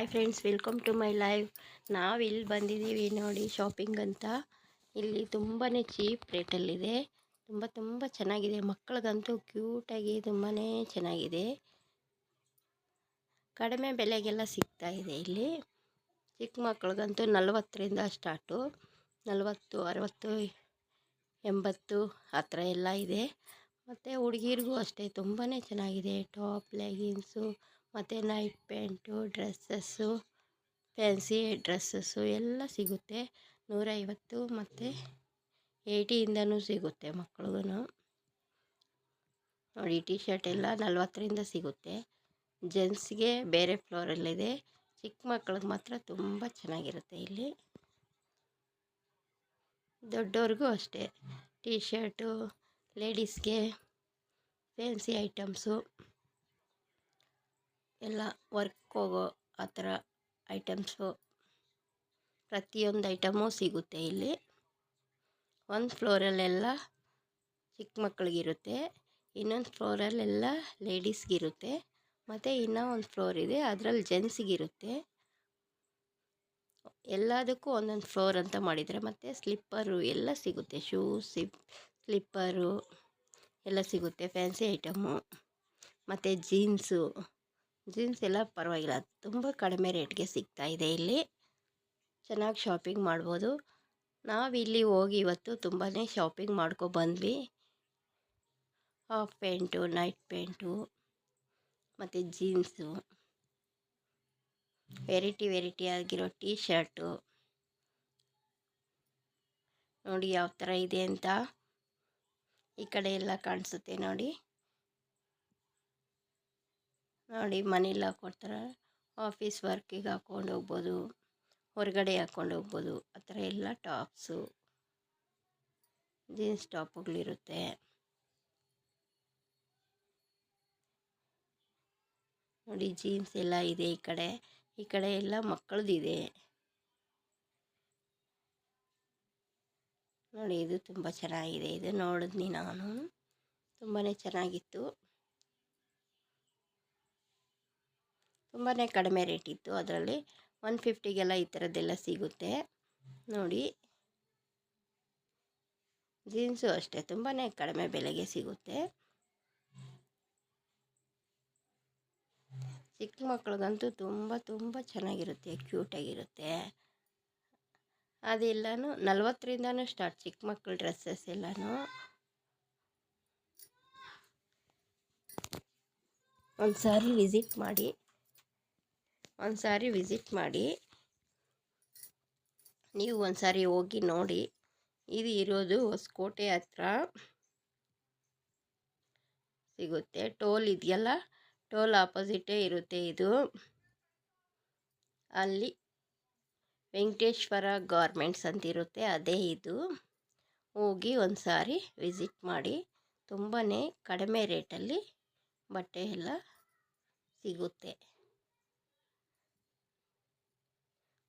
Hi friends welcome to my live ನಾವು ಇಲ್ಲಿ ಬಂದಿದ್ದೀವಿ ನೋಡಿ ಶಾಪಿಂಗ್ ಅಂತ. ಇಲ್ಲಿ ತುಂಬಾ ಚೀಪ್ ರೇಟಲ್ಲಿದೆ ತುಂಬ ತುಂಬ ಚೆನ್ನಾಗಿದೆ. ಮಕ್ಕಳಿಗಂತೂ ಕ್ಯೂಟಾಗಿ ತುಂಬಾ ಚೆನ್ನಾಗಿದೆ. ಕಡಿಮೆ ಬೆಲೆಗೆಲ್ಲ ಸಿಗ್ತಾ ಇದೆ ಇಲ್ಲಿ. ಚಿಕ್ಕ ಮಕ್ಕಳಿಗಂತೂ ನಲ್ವತ್ತರಿಂದ ಸ್ಟಾರ್ಟು. ನಲವತ್ತು, ಅರವತ್ತು, ಎಂಬತ್ತು ಆ ಥರ ಎಲ್ಲ ಇದೆ. ಮತ್ತು ಹುಡುಗಿರಿಗೂ ಅಷ್ಟೇ ತುಂಬಾ ಚೆನ್ನಾಗಿದೆ. ಟಾಪ್ ಲೆಗಿನ್ಸು ಮತ್ತು night pants dresses fancy dresses ಎಲ್ಲ ಸಿಗುತ್ತೆ. ನೂರೈವತ್ತು ಮತ್ತು ಏಯ್ಟಿಯಿಂದನೂ ಸಿಗುತ್ತೆ ಮಕ್ಳಿಗೂ ನೋಡಿ ಟಿ ಶರ್ಟ್ ಎಲ್ಲ ನಲ್ವತ್ತರಿಂದ ಸಿಗುತ್ತೆ. ಜೆಂಟ್ಸ್ಗೆ ಬೇರೆ ಫ್ಲೋರಲ್ಲಿದೆ ಚಿಕ್ಕ ಮಕ್ಳಿಗೆ ಮಾತ್ರ ತುಂಬ ಚೆನ್ನಾಗಿರುತ್ತೆ ಇಲ್ಲಿ. ದೊಡ್ಡವ್ರಿಗೂ ಅಷ್ಟೇ. ಟಿ ಶರ್ಟು ಲೇಡೀಸ್ಗೆ ಫ್ಯಾನ್ಸಿ ಐಟಮ್ಸು ಎಲ್ಲ ವರ್ಕ್ ಹೋಗೋ ಆ ಥರ ಐಟಮ್ಸು ಪ್ರತಿಯೊಂದು ಐಟಮು ಸಿಗುತ್ತೆ ಇಲ್ಲಿ. ಒಂದು ಫ್ಲೋರಲ್ಲೆಲ್ಲ ಚಿಕ್ಕ ಮಕ್ಕಳಿಗಿರುತ್ತೆ, ಇನ್ನೊಂದು ಫ್ಲೋರಲ್ಲೆಲ್ಲ ಲೇಡೀಸ್ಗಿರುತ್ತೆ, ಮತ್ತು ಇನ್ನೂ ಒಂದು ಫ್ಲೋರ್ ಇದೆ, ಅದರಲ್ಲಿ ಜೆಂಟ್ಸಿಗಿರುತ್ತೆ. ಎಲ್ಲದಕ್ಕೂ ಒಂದೊಂದು ಫ್ಲೋರ್ ಅಂತ ಮಾಡಿದರೆ ಮತ್ತು ಸ್ಲಿಪ್ಪರು ಎಲ್ಲ ಸಿಗುತ್ತೆ ಶೂ ಸಿಪ್ ಸ್ಲಿಪ್ಪರು ಎಲ್ಲ ಸಿಗುತ್ತೆ, ಫ್ಯಾನ್ಸಿ ಐಟಮು, ಮತ್ತು ಜೀನ್ಸು. ಜೀನ್ಸ್ ಎಲ್ಲ ಪರವಾಗಿಲ್ಲ, ತುಂಬ ಕಡಿಮೆ ರೇಟ್ಗೆ ಸಿಗ್ತಾ ಇದೆ ಇಲ್ಲಿ. ಚೆನ್ನಾಗಿ ಶಾಪಿಂಗ್ ಮಾಡ್ಬೋದು. ನಾವಿಲ್ಲಿ ಹೋಗಿ ಇವತ್ತು ತುಂಬಾ ಶಾಪಿಂಗ್ ಮಾಡ್ಕೊ ಬಂದ್ವಿ. ಹಾಫ್ ಪ್ಯಾಂಟು ನೈಟ್ ಪ್ಯಾಂಟು ಮತ್ತು ಜೀನ್ಸು ವೆರೈಟಿ ವೆರೈಟಿ ಆಗಿರೋ ಟೀ ಶರ್ಟು ನೋಡಿ ಯಾವ ಥರ ಇದೆ ಅಂತ ಈ ಕಡೆ ಎಲ್ಲ ಕಾಣಿಸುತ್ತೆ ನೋಡಿ. ನೋಡಿ ಮನೇಲಿ ಹಾಕ್ಕೊಡ್ತಾರೆ ಆಫೀಸ್ ವರ್ಕಿಗೆ ಹಾಕ್ಕೊಂಡು ಹೋಗ್ಬೋದು, ಹೊರಗಡೆ ಹಾಕ್ಕೊಂಡು ಹೋಗ್ಬೋದು, ಆ ಥರ ಎಲ್ಲ ಟಾಪ್ಸು. ಜೀನ್ಸ್ ಟಾಪ್ಗಳಿರುತ್ತೆ. ನೋಡಿ ಜೀನ್ಸ್ ಎಲ್ಲ ಇದೆ ಈ ಕಡೆ. ಈ ಕಡೆ ಎಲ್ಲ ಮಕ್ಕಳದಿದೆ. ನೋಡಿ ಇದು ತುಂಬ ಚೆನ್ನಾಗಿದೆ. ಇದು ನೋಡಿದ್ನಿ ನಾನು. ತುಂಬಾ ಚೆನ್ನಾಗಿತ್ತು. ತುಂಬಾ ಕಡಿಮೆ ರೇಟ್ ಇತ್ತು ಅದರಲ್ಲಿ. ಒನ್ ಫಿಫ್ಟಿಗೆಲ್ಲ ಈ ಥರದ್ದೆಲ್ಲ ಸಿಗುತ್ತೆ. ನೋಡಿ. ಜೀನ್ಸು ಅಷ್ಟೇ ತುಂಬಾ ಕಡಿಮೆ ಬೆಲೆಗೆ ಸಿಗುತ್ತೆ. ಚಿಕ್ಕ ಮಕ್ಳಿಗಂತೂ ತುಂಬ ತುಂಬ ಚೆನ್ನಾಗಿರುತ್ತೆ, ಕ್ಯೂಟಾಗಿರುತ್ತೆ. ಅದೆಲ್ಲನೂ ನಲ್ವತ್ತರಿಂದನೂ ಸ್ಟಾರ್ಟ್ ಚಿಕ್ಕ ಮಕ್ಕಳ ಡ್ರೆಸ್ಸಸ್ ಎಲ್ಲನೂ. ಒಂದು ಸಾರಿ ವಿಸಿಟ್ ಮಾಡಿ. ಒಂದು ಸಾರಿ ವಿಸಿಟ್ ಮಾಡಿ. ನೀವು ಒಂದು ಸಾರಿ ಹೋಗಿ ನೋಡಿ. ಇದು ಇರೋದು ಹೊಸಕೋಟೆ ಹತ್ರ ಸಿಗುತ್ತೆ. ಟೋಲ್ ಇದೆಯಲ್ಲ? ಟೋಲ್ ಆಪೋಸಿಟೇ ಇರುತ್ತೆ ಇದು. ಅಲ್ಲಿ ವೆಂಕಟೇಶ್ವರ ಗಾರ್ಮೆಂಟ್ಸ್ ಅಂತಿರುತ್ತೆ ಅದೇ ಇದು. ಹೋಗಿ ಒಂದು ಸಾರಿ ವಿಸಿಟ್ ಮಾಡಿ. ತುಂಬಾ ಕಡಿಮೆ ರೇಟಲ್ಲಿ ಬಟ್ಟೆ ಎಲ್ಲ ಸಿಗುತ್ತೆ.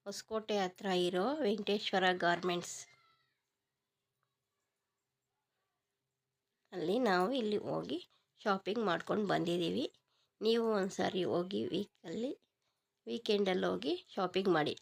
ಹೊಸಕೋಟೆ ಹತ್ರ ಇರೋ ವೆಂಕಟೇಶ್ವರ ಗಾರ್ಮೆಂಟ್ಸ್. ಅಲ್ಲಿ ನಾವು ಇಲ್ಲಿ ಹೋಗಿ ಶಾಪಿಂಗ್ ಮಾಡ್ಕೊಂಡು ಬಂದಿದ್ದೀವಿ. ನೀವು ಒಂದು ಸಾರಿ ಹೋಗಿ ವೀಕಲ್ಲಿ, ವೀಕೆಂಡಲ್ಲಿ ಹೋಗಿ ಶಾಪಿಂಗ್ ಮಾಡಿ.